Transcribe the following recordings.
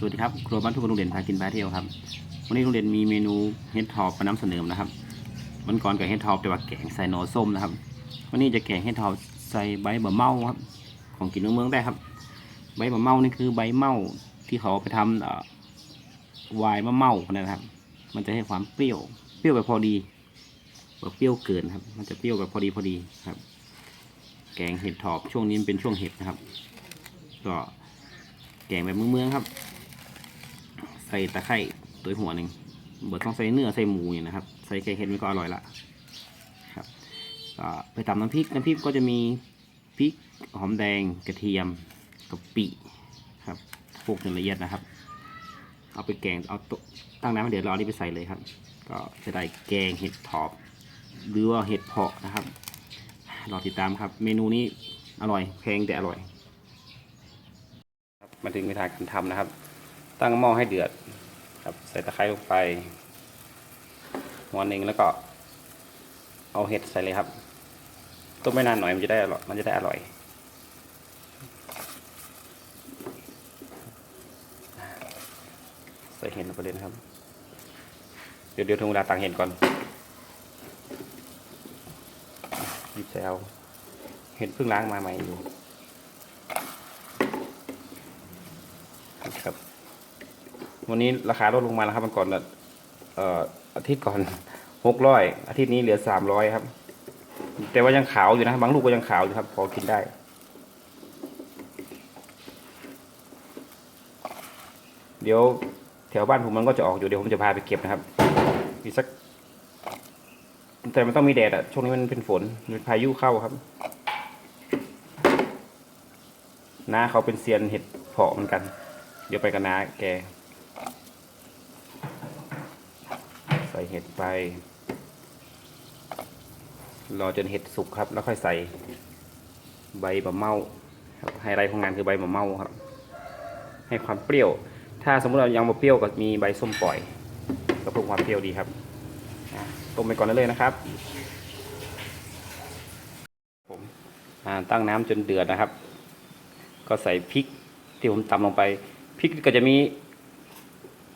สวัสดีครับครัวบ้านทุกคนโรงเรียนพากินพาเที่ยวครับ วันนี้โรงเรียนมีเมนูเฮดทอปมานำเสนอนะครับวันก่อนกับเฮดทอปแต่ว่าแกงใส่หนอส้มนะครับ วันนี้จะแกงเฮดทอปใส่ใบบะเมาครับ ของกินเมืองได้ครับ ใบบะเมานี่คือใบเมาที่เขาไปทำวน์มะเมานะครับ มันจะให้ความเปรี้ยว เปรี้ยวแบบพอดีแบบเปรี้ยวเกินครับ มันจะเปรี้ยวแบบพอดีพอดีครับ แกงเห็ดทอบช่วงนี้เป็นช่วงเห็ดนะครับ ก็แกงแบบเมืองๆครับ ใส่ตะไคร้ตัวหัวหนึ่งเบิดต้องใส่เนื้อใส่หมูอย่างนะครับ ใส่แกงเห็ดมันก็อร่อยละครับก็ไปตำน้ำพริกน้ำพริกก็จะมีพริกหอมแดงกระเทียมกะปิครับโขลกจนละเอียดนะครับ เอาไปแกงเอาตตั้งน้ำให้เดือดร้อนนี่ไปใส่เลยครับ ก็จะได้แกงเห็ดทอบ หรือว่าเห็ดเพาะนะครับรอติดตามครับ เมนูนี้อร่อยแพงแต่อร่อยครับมาถึงเวลาการทำนะครับ ตั้งหม้อให้เดือดครับใส่ตะไคร้ลงไปหัวหนึ่งแล้วก็ เอาเห็ดใส่เลยครับต้มไม่นานหน่อยมันจะได้อร่อยมันจะได้อร่อยใส่เห็ดลงไปเลยนะครับ เดี๋ยวเดี๋ยวถึงเวลาตักเห็ดก่อนหยิบใส่เอาเห็ดเพิ่งล้างมาใหม่อยู่ครับ วันนี้ราคาลดลงมาแล้วครับมันก่อนเอ่ออาทิตย์ก่อนหกร้อยอาทิตย์นี้เหลือสามร้อยครับ แต่ว่ายังขาวอยู่นะบางลูกก็ยังขาวอยู่ครับ พอกินได้เดี๋ยวแถวบ้านผมมันก็จะออกอยู่เดี๋ยวผมจะพาไปเก็บนะครับอีกสัก แต่มันต้องมีแดดอะช่วงนี้มันเป็นฝนมีพายุเข้าครับน้าเขาเป็นเซียนเห็ดเพาะเหมือนกัน เดี๋ยวไปกับน้าแก ใส่เห็ดไป รอจนเห็ดสุกครับ แล้วค่อยใส่ใบบะเมาครับไฮไลท์ของงานคือใบบะเมาครับ ให้ความเปรี้ยว ถ้าสมมติเรายังมาเปรี้ยวก็มีใบส้มปล่อยก็เพิ่มความเปรี้ยวดีครับต้มไปก่อนได้เลยนะครับผมตั้งน้ำจนเดือดนะครับ ก็ใส่พริกที่ผมตำลงไปพริกก็จะมี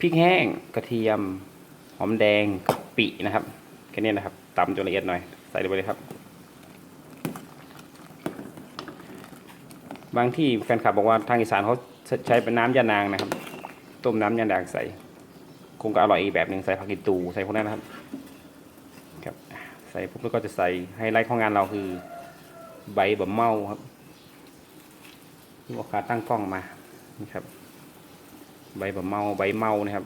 พริกแห้งกระเทียม อมแดงกะปินะครับแค่นี้นะครับตำจนละเอียดหน่อยใส่ลงไปเลยครับ บางที่แฟนคลับบอกว่าทางอีสานเขาใช้เป็นน้ำยานางนะครับ ต้มน้ำยานางใส่คงก็อร่อยอีกแบบหนึ่งใส่ผักกีตูใส่พวกนั้นนะครับครับ ใส่ปุ๊บแล้วก็จะใส่ไฮไลท์ของงานเราคือใบบะเมาครับลูกค้าตั้งกล้องมานี่ครับ ใบบะเมาใบเมานะครับ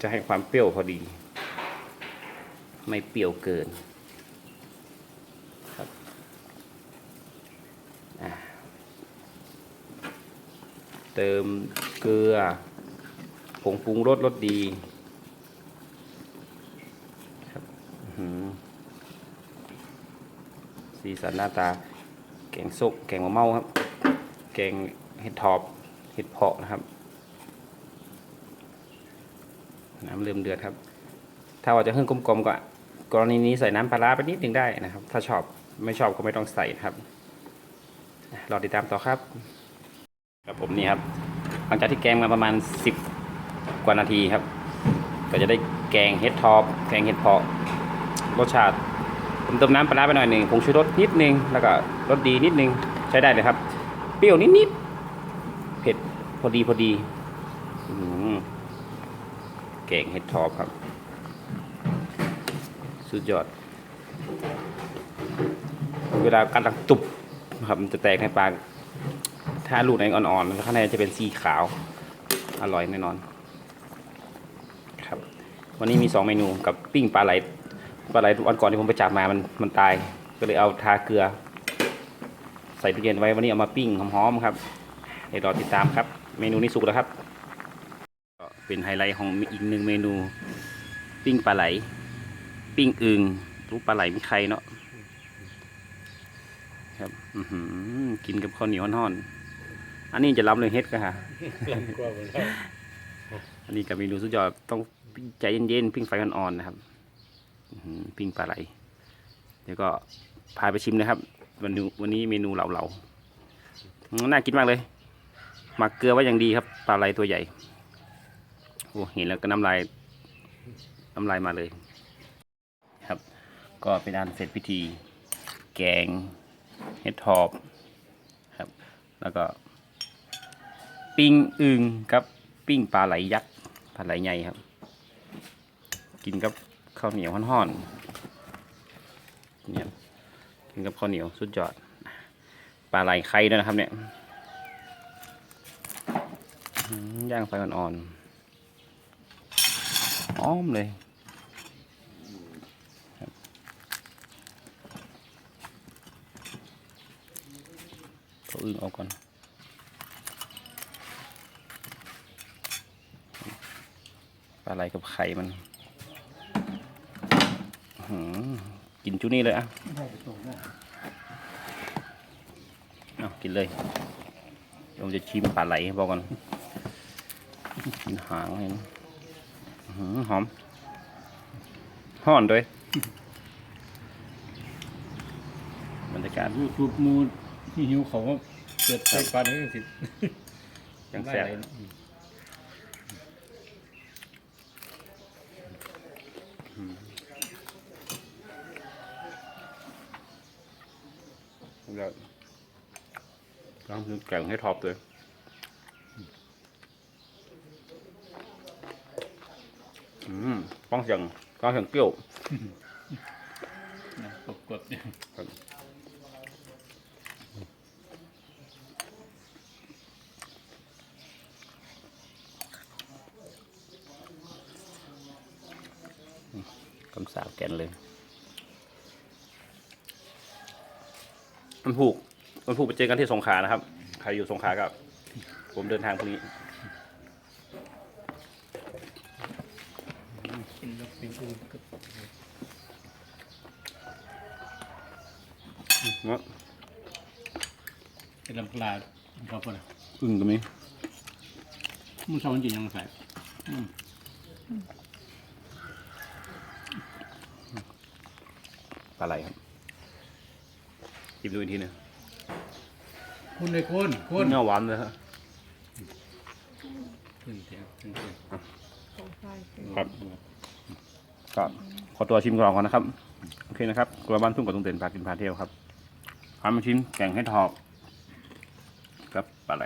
จะให้ความเปรี้ยวพอดี ไม่เปรี้ยวเกินครับเติมเกลือผงปรุงรสรสดีครับอื้อหือสีสันหน้าตา แกงส้มแกงมะเม่าครับ แกงเห็ดทอบเห็ดเพาะนะครับ น้ำเริ่มเดือดครับ ถ้าว่าจะเพิ่มกลมๆก็กรณีนี้ใส่น้ำปลาไปนิดหนึ่งได้นะครับ ถ้าชอบไม่ชอบก็ไม่ต้องใส่ครับรอติดตามต่อครับครับผมนี่ครับ หลังจากที่แกงมาประมาณ 10 กว่านาทีครับ ก็จะได้แกงเห็ดทอบแกงเห็ดเพาะรสชาติผมเติมน้ำปลาไปหน่อยหนึ่งผงชูรสนิดนึงแล้วก็รสดีนิดนึงใช้ได้เลยครับ เปรี้ยวนิดๆเผ็ดพอดีพอดีอื้อหือแกงเห็ดทอครับ สุดยอด เวลาการตักตุบครับมันจะแตกในปาก ถ้าลูกไหนอ่อนๆแล้วข้างในจะเป็นสีขาว อร่อยแน่นอน ครับ วันนี้มีสองเมนูกับปิ้งปลาไหลปลาไหลวันก่อนที่ผมไปจับมามันมันตาย ก็เลยเอาทาเกลือ ใส่ตู้เย็นไว้วันนี้เอามาปิ้งหอมๆครับเดี๋ยวรอติดตามครับ เมนูนี้สุกแล้วครับ เป็นไฮไลท์ของอีกหนึ่งเมนู ปิ้งปลาไหล ปิ้งอึงรู้ปลาไหลมีใครเนาะครับอื้อหือกินกับข้าวเหนียวห่อนๆอันนี้จะล้ำเลยเฮ็ดก็ค่ะกลัวหมดแล้วอันนี้กับเมนูสุดยอดต้องใจเย็นๆปิ้งไฟอ่อนๆนะครับอื้อหือปิ้งปลาไหลเดี๋ยวก็พาไปชิมนะครับ วันนี้วันนี้เมนูเหลาๆอืมน่ากินมากเลยหมักเกลือไว้อย่างดีครับปลาไหลตัวใหญ่ โอ้เห็นแล้วก็น้ำลายน้ำลายมาเลย ครับ ก็เป็นอันเสร็จพิธี แกงเห็ดทอบครับ แล้วก็ ปิ้งอึงกับปิ้งปลาไหลยักษ์ปลาไหลใหญ่ครับ กินกับข้าวเหนียวห่อนๆเนี่ยกินกับข้าวเหนียวสุดยอดปลาไหลไข่ด้วยนะครับเนี่ยย่างไฟอ่อนๆ อ้อมเลยเอาอึ่งออกก่อนปลาไหลกับไข่มันกินจุนี่เลยอะเอากินเลยเดี๋ยวผมจะชิมปลาไหลให้บอกก่อนกินหางให้นะ หือหอมห่อนด้วยบรรยากาศยูทูบมูที่หิวเขาก็เกิดใส่ปลาได้สิยังแซ่บแล้วต้องแกงให้ทอบเลย อืมป้องเสียงป้องเสียงเปรี้ยวกดกดเนี่ยคำสาบแกนเลย มันผูก มันผูกไปเจอกันที่สงขลานะครับ ใครอยู่สงขลาก็ผมเดินทางพรุ่งนี้ กินแล้วเป็นอูก็เนาะเป็นลำปลาครับพ่อนะอึ้งก็มีมันชอบจริงยังใส่อืมปลาไหลครับจิบดูอีกทีหนึงคุณเลยคุณคุณเนื้อหวานเลยครับขึ้นเสียงขึ้นเสียงครับ ก็ขอตัวชิมก่อนก่อนนะครับ โอเคนะครับกลัวบ้านทุ่งกับตุงเต็นพากินพาเที่ยวครับพามาชิมแกงให้ทอกครับปลาไหล